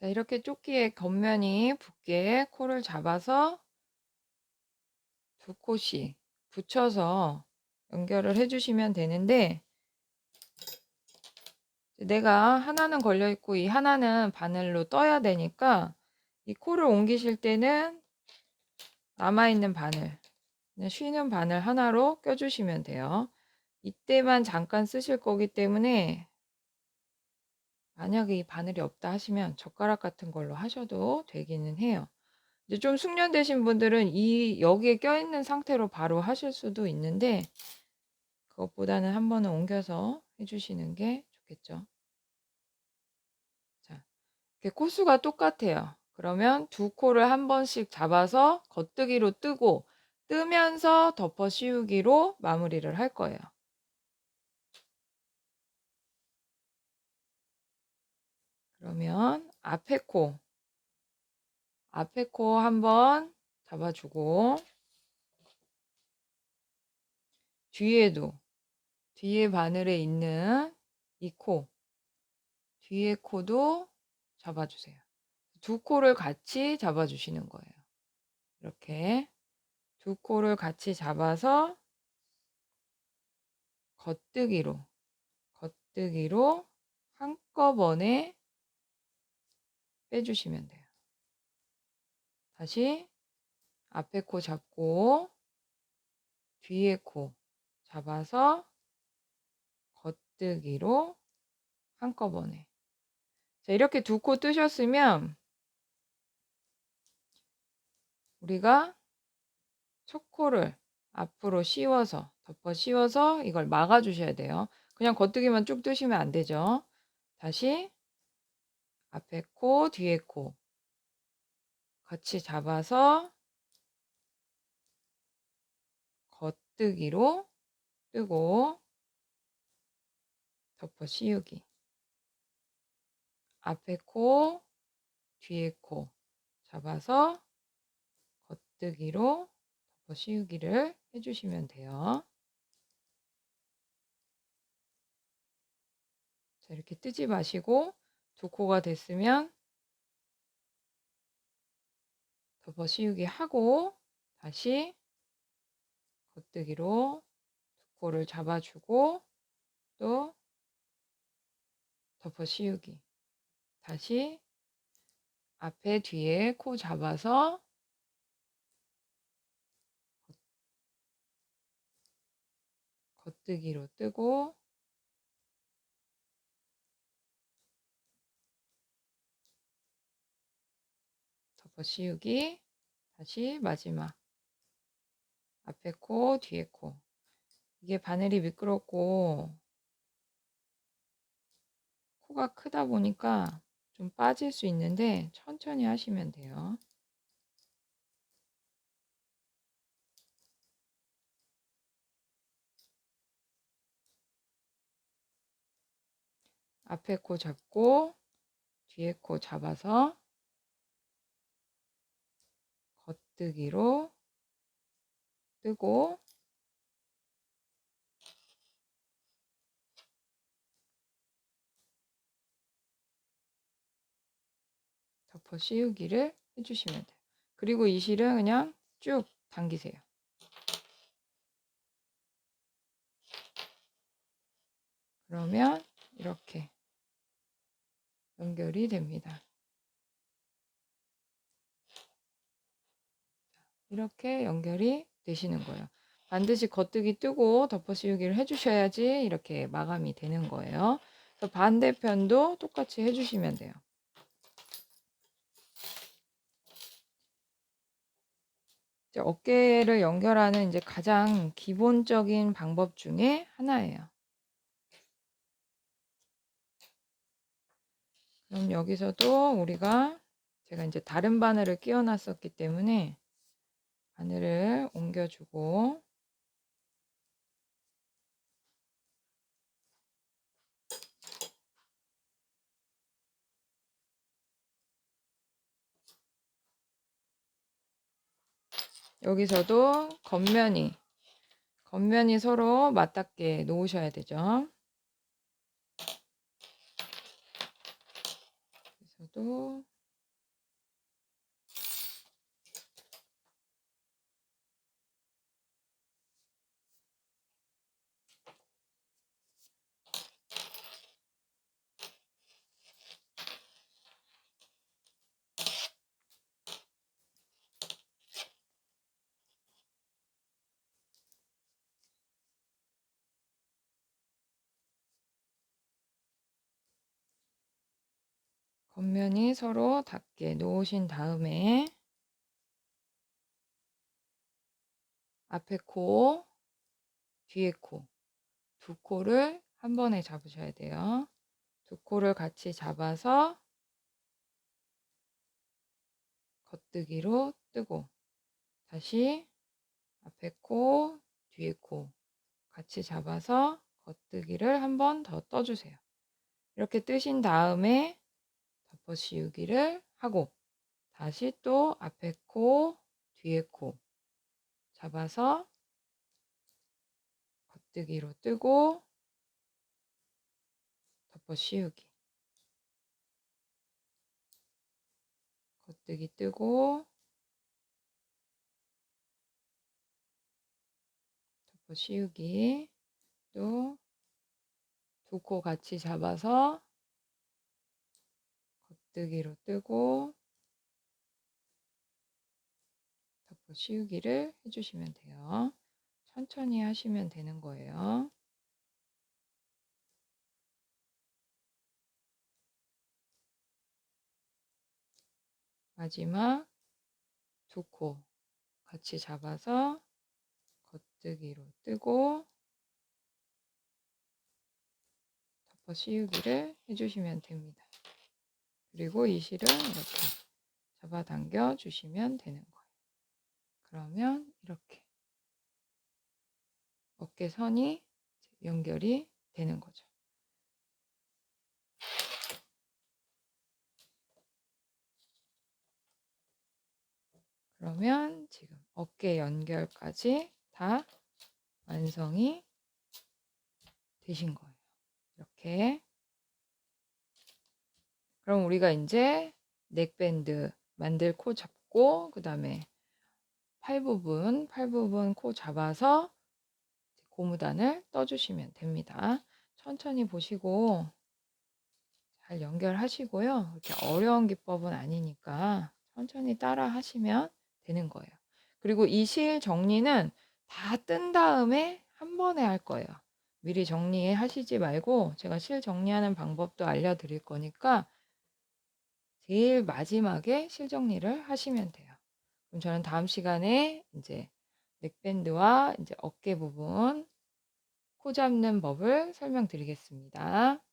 자, 이렇게 조끼의 겉면이 붙게 코를 잡아서 두 코씩 붙여서 연결을 해주시면 되는데 내가 하나는 걸려 있고 이 하나는 바늘로 떠야 되니까 이 코를 옮기실 때는 남아있는 바늘, 쉬는 바늘 하나로 껴주시면 돼요. 이때만 잠깐 쓰실 거기 때문에 만약에 이 바늘이 없다 하시면 젓가락 같은 걸로 하셔도 되기는 해요. 이제 좀 숙련되신 분들은 이 여기에 껴있는 상태로 바로 하실 수도 있는데 그것보다는 한 번은 옮겨서 해주시는 게 좋겠죠. 자, 이렇게 코수가 똑같아요. 그러면 두 코를 한 번씩 잡아서 겉뜨기로 뜨고 뜨면서 덮어 씌우기로 마무리를 할 거예요. 그러면 앞에 코 앞에 코 한번 잡아주고 뒤에도 뒤에 바늘에 있는 이 코 뒤에 코도 잡아주세요. 두 코를 같이 잡아주시는 거예요. 이렇게 두 코를 같이 잡아서 겉뜨기로 겉뜨기로 한꺼번에 빼주시면 돼요. 다시 앞에 코 잡고 뒤에 코 잡아서 겉뜨기로 한꺼번에 자, 이렇게 두 코 뜨셨으면 우리가 첫 코를 앞으로 씌워서 덮어 씌워서 이걸 막아 주셔야 돼요. 그냥 겉뜨기만 쭉 뜨시면 안 되죠. 다시 앞에 코, 뒤에 코. 같이 잡아서 겉뜨기로 뜨고 덮어 씌우기. 앞에 코, 뒤에 코. 잡아서 겉뜨기로 덮어 씌우기를 해주시면 돼요. 자, 이렇게 뜨지 마시고 두 코가 됐으면 덮어 씌우기 하고 다시 겉뜨기로 두 코를 잡아주고 또 덮어 씌우기. 다시 앞에 뒤에 코 잡아서 겉뜨기로 뜨고 덮어 씌우기. 다시 마지막. 앞에 코 뒤에 코. 이게 바늘이 미끄럽고 코가 크다 보니까 좀 빠질 수 있는데 천천히 하시면 돼요. 앞에 코 잡고 뒤에 코 잡아서 겉 뜨기로 뜨고 덮어 씌우기를 해주시면 돼요. 그리고 이 실은 그냥 쭉 당기세요. 그러면 이렇게 연결이 됩니다. 이렇게 연결이 되시는 거예요. 반드시 겉뜨기 뜨고 덮어 씌우기를 해주셔야지 이렇게 마감이 되는 거예요. 그래서 반대편도 똑같이 해주시면 돼요. 어깨를 연결하는 이제 가장 기본적인 방법 중에 하나예요. 그럼 여기서도 우리가 제가 이제 다른 바늘을 끼워 놨었기 때문에 바늘을 옮겨주고 여기서도 겉면이 겉면이 서로 맞닿게 놓으셔야 되죠. 또 겉면이 서로 닿게 놓으신 다음에 앞에 코, 뒤에 코, 두 코를 한 번에 잡으셔야 돼요. 두 코를 같이 잡아서 겉뜨기로 뜨고 다시 앞에 코, 뒤에 코 같이 잡아서 겉뜨기를 한 번 더 떠주세요. 이렇게 뜨신 다음에 덮어 씌우기를 하고 다시 또 앞에 코, 뒤에 코 잡아서 겉뜨기로 뜨고 덮어 씌우기. 겉뜨기 뜨고 덮어 씌우기. 또 두 코 같이 잡아서 겉뜨기로 뜨고 덮어 씌우기를 해주시면 돼요. 천천히 하시면 되는 거예요. 마지막 두 코 같이 잡아서 겉뜨기로 뜨고 덮어 씌우기를 해주시면 됩니다. 그리고 이 실은 이렇게 잡아당겨 주시면 되는 거예요. 그러면 이렇게 어깨선이 연결이 되는 거죠. 그러면 지금 어깨 연결까지 다 완성이 되신 거예요. 이렇게. 그럼 우리가 이제 넥밴드 만들 코 잡고 그 다음에 팔 부분, 팔 부분 코 잡아서 고무단을 떠주시면 됩니다. 천천히 보시고 잘 연결하시고요. 이렇게 어려운 기법은 아니니까 천천히 따라 하시면 되는 거예요. 그리고 이 실 정리는 다 뜬 다음에 한 번에 할 거예요. 미리 정리하시지 말고 제가 실 정리하는 방법도 알려드릴 거니까 제일 마지막에 실 정리를 하시면 돼요. 그럼 저는 다음 시간에 이제 넥밴드와 이제 어깨 부분 코 잡는 법을 설명드리겠습니다.